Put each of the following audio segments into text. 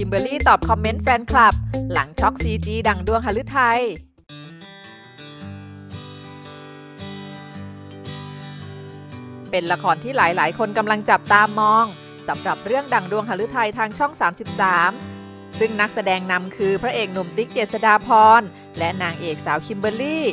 คิมเบอรี่ตอบคอมเมนต์แฟนคลับ หลังช็อกซีจีดังดวงหฤทัยเป็นละครที่หลายๆ คนกำลังจับตามองสำหรับเรื่องดังดวงหฤทัยทางช่อง 33 ซึ่งนักแสดงนำคือพระเอกหนุ่มติ๊กเจษดาพร และนางเอกสาวคิมเบอร์รี่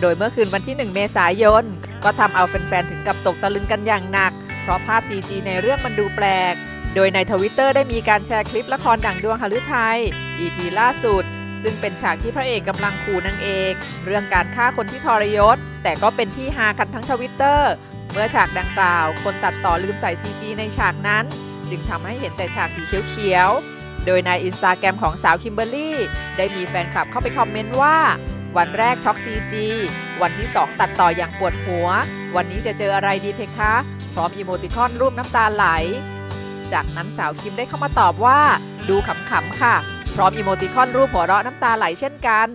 โดยเมื่อคืนวันที่ 1 เมษายน ก็ทำเอาแฟน ๆ ถึงกับตกตะลึงกันอย่างหนัก เพราะภาพ CG ในเรื่องมันดูแปลก โดยในทวิตเตอร์ได้มีการแชร์คลิปละครดังดวงหฤทัย EP ล่าสุด ซึ่งเป็นฉากที่พระเอกกำลังขู่นางเอก เรื่องการฆ่าคนที่ทรยศ แต่ก็เป็นที่ฮากันทั้งทวิตเตอร์ เมื่อฉากดังกล่าว คนตัดต่อลืมใส่ CG ในฉากนั้น จึงทำให้เห็นแต่ฉากสีเขียวๆ โดยในอินสตาแกรมของสาวคิมเบอร์รี่ได้มีแฟนคลับเข้าไปคอมเมนต์ว่าวันแรกช็อก CG วันที่ 2 ตัดต่ออย่างปวดหัว วันนี้จะเจออะไรดีเพคะ พร้อมอีโมติคอนรูปน้ำตาไหล จากนั้นสาวคิมได้เข้ามาตอบว่า ดูขำๆค่ะ พร้อมอีโมติคอนรูปหัวเราะน้ำตาไหลเช่นกัน